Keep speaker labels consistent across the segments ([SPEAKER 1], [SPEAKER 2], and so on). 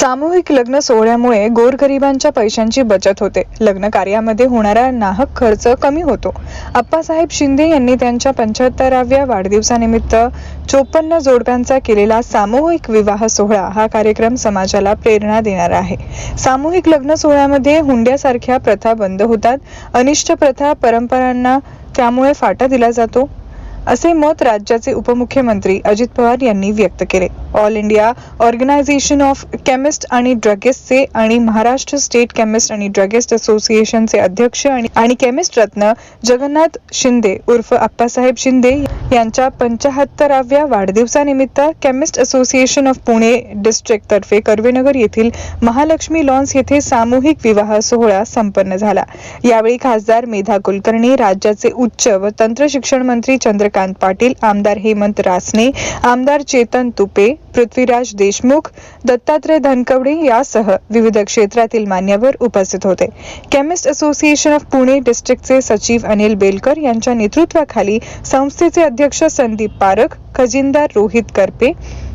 [SPEAKER 1] सामूहिक लग्न सोहळ्यामुळे गोरगरिबांच्या पैशांची बचत होते. लग्न कार्यामध्ये होणारा नाहक खर्च कमी होतो. अप्पासाहेब शिंदे यांनी त्यांच्या पंच्याहत्तराव्या वाढदिवसानिमित्त चोपन्न जोडप्यांचा केलेला सामूहिक विवाह सोहळा हा कार्यक्रम समाजाला प्रेरणा देणारा आहे. सामूहिक लग्न सोहळ्यामध्ये हुंड्यासारख्या प्रथा बंद होतात. अनिष्ट प्रथा परंपरांना त्यामुळे फाटा दिला जातो. असे मत राज्याचे उपमुख्यमंत्री अजित पवार यांनी व्यक्त केले. All India organisation of chemist आणि ड्रगिस्टचे आणि महाराष्ट्र स्टेट केमिस्ट आणि ड्रगिस्ट असोसिएशनचे अध्यक्ष आणि केमिस्ट रत्न जगन्नाथ शिंदे उर्फ आप्पासाहेब शिंदे यांच्या पंचाहत्तराव्या वाढदिवसानिमित्त chemist association of Pune district तर्फे कर्वेनगर येथील महालक्ष्मी लॉन्स येथे सामूहिक विवाह सोहळा संपन्न झाला. यावेळी खासदार मेधा कुलकर्णी राज्याचे उच्च व तंत्र शिक्षण मंत्री चंद्रकांत पाटील आमदार हेमंत रासने आमदार चेतन तुपे पृथ्वीराज देशमुख दत्तात्रय धनकवडे यासह विविध क्षेत्रातील मान्यवर उपस्थित होते. केमिस्ट असोसिएशन ऑफ पुणे डिस्ट्रिक्टचे सचिव अनिल बेलकर यांच्या नेतृत्वाखाली संस्थेचे अध्यक्ष संदीप पारख खजिनदार रोहित करपे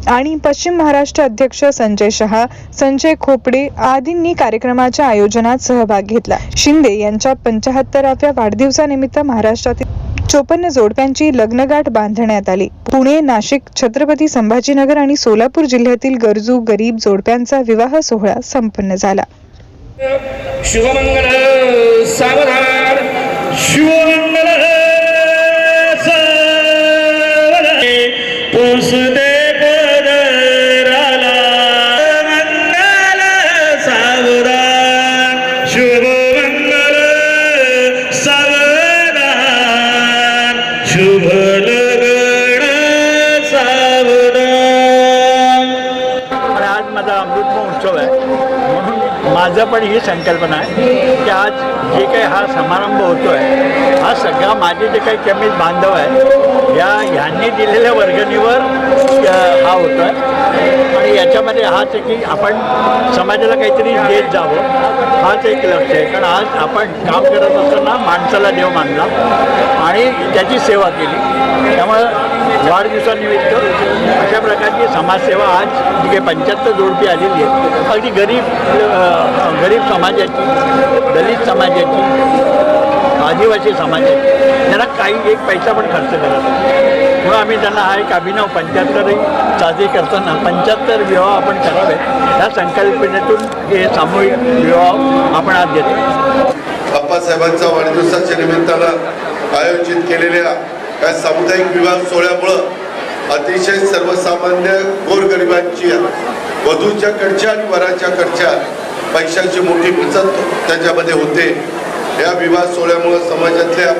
[SPEAKER 1] आणि पश्चिम महाराष्ट्र अध्यक्ष संजय शहा संजय खोपडे आदींनी कार्यक्रमाच्या आयोजनात सहभाग घेतला. शिंदे यांच्या पंचाहत्तराव्या वाढदिवसानिमित्त महाराष्ट्रातील चोपन्न जोडप्यांची लग्नगाठ बांधण्यात आली. पुणे नाशिक छत्रपती संभाजीनगर आणि सोलापूर जिल्ह्यातील गरजू गरीब जोडप्यांचा विवाह सोहळा संपन्न झाला.
[SPEAKER 2] शुभमंगल!
[SPEAKER 3] माझं पण ही संकल्पना आहे की आज जे काही हा समारंभ होतो आहे हा सगळा माझे जे काही कमी बांधव आहे या ह्यांनी दिलेल्या वर्गणीवर हा होतो आहे आणि याच्यामध्ये हाच आहे की आपण समाजाला काहीतरी देत जावं हाच एक लक्ष आहे. कारण आज आपण काम करत असताना माणसाला देव मानला आणि त्याची सेवा केली. त्यामुळं वाढदिवसानिमित्त अशा प्रकारची समाजसेवा आज जी काही पंच्याहत्तर जोडपी आलेली आहे अगदी गरीब गरीब समाजाची दलित समाजाची आदिवासी समाजाची त्यांना काही एक पैसा पण खर्च करत नाही. म्हणून आम्ही त्यांना हा एक अभिनव पंच्याहत्तरही साजरी करताना पंच्याहत्तर विवाह आपण करावे या संकल्पनेतून हे सामूहिक विवाह आपण आज देतो
[SPEAKER 4] बाप्पासाहेबांच्या वाढदिवसाच्या निमित्तानं आयोजित केलेल्या या सामुदायिक विवाह सोहळ्यामुळं अतिशय सर्वसामान्य गोरगरिबांची वधूच्या कडच्या आणि वराच्या कडच्या पैशांची मोठी बचत त्याच्यामध्ये होते. या विवाह सोहळ्यामुळं समाजातल्या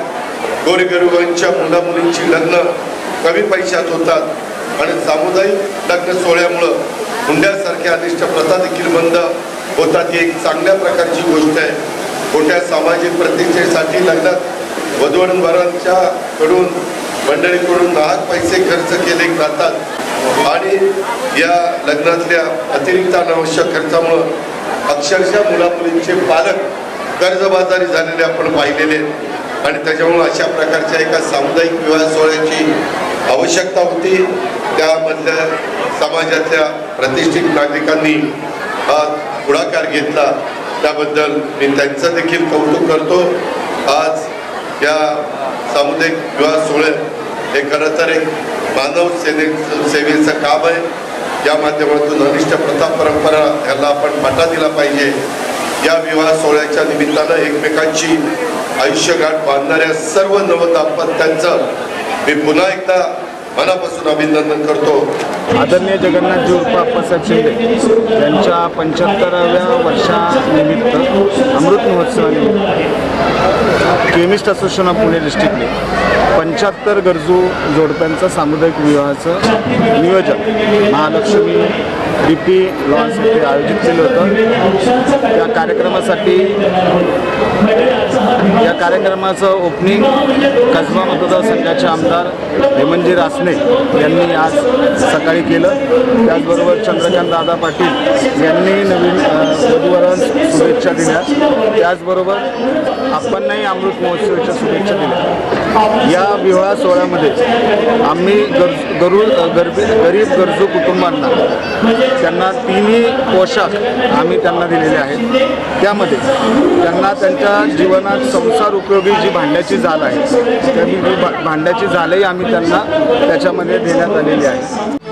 [SPEAKER 4] गोरगरिबांच्या मुला मुलींची लग्न कमी पैशात होतात आणि सामुदायिक लग्न सोहळ्यामुळं हुंड्यासारख्या अनिष्ट प्रथा देखील बंद होतात. ही एक चांगल्या प्रकारची गोष्ट आहे. मोठ्या सामाजिक प्रतिष्ठेसाठी लग्नात वधूवरांच्या कडून मंडळीकडून नाहक पैसे खर्च केले जातात. आणि या लग्नातल्या अतिरिक्त अनावश्यक खर्चामुळं अक्षरशः मुलामुलींचे पालक कर्जबाजारी झालेले आपण पाहिलेले आणि त्याच्यामुळं अशा प्रकारच्या एका सामुदायिक विवाह सोहळ्याची आवश्यकता होती. त्यामधल्या समाजातल्या प्रतिष्ठित नागरिकांनी हा पुढाकार घेतला. त्याबद्दल मी त्यांचं देखील कौतुक करतो. आज या सामुदायिक विवाह सोहळ्यात हे खरं तर एक मानव सेने सेवेचं काम आहे. या माध्यमातून अनिष्ट प्रथा परंपरा याला आपण पाठा दिला पाहिजे. या विवाह सोहळ्याच्या निमित्तानं एकमेकांची आयुष्यगाठ बांधणाऱ्या सर्व नवदाम्पत्यांचं मी पुन्हा एकदा मनापासून अभिनंदन करतो.
[SPEAKER 5] आदरणीय जगन्नाथजी उर्फ अप्पासाहेब शिंदे यांच्या पंच्याहत्तराव्या वर्षानिमित्त अमृत महोत्सवानिमित्त केमिस्ट असोसिएशन ऑफ पुणे डिस्ट्रिक्टने पंच्याहत्तर गरजू जोडप्यांचं सामुदायिक विवाहाचं नियोजन महालक्ष्मी डी पी लॉन्समध्ये आयोजित केलं होतं. त्या कार्यक्रमासाठी या कार्यक्रमाचं ओपनिंग कसबा मतदारसंघाचे आमदार हेमंतजी रासने यांनी आज सकाळी केलं. त्याचबरोबर चंद्रकांत दादा पाटील यांनी नवीन अ, शुभेच्छा दिल्या. त्याचबरोबर आपणही अमृत महोत्सवाच्या शुभेच्छा दिल्या. या विवाह सोहळ्यामध्ये आम्ही गरज गरु गरबी गरीब गरजू कुटुंबांना त्यांना तिन्ही पोशाख आम्ही त्यांना दिलेले आहेत. त्यामध्ये त्यांना त्यांच्या जीवनात संसार उपयोगी जी भांड्याची जाल आहे त्या भांड्याची जालही आम्ही त्यांना त्याच्यामध्ये देण्यात आलेली आहे.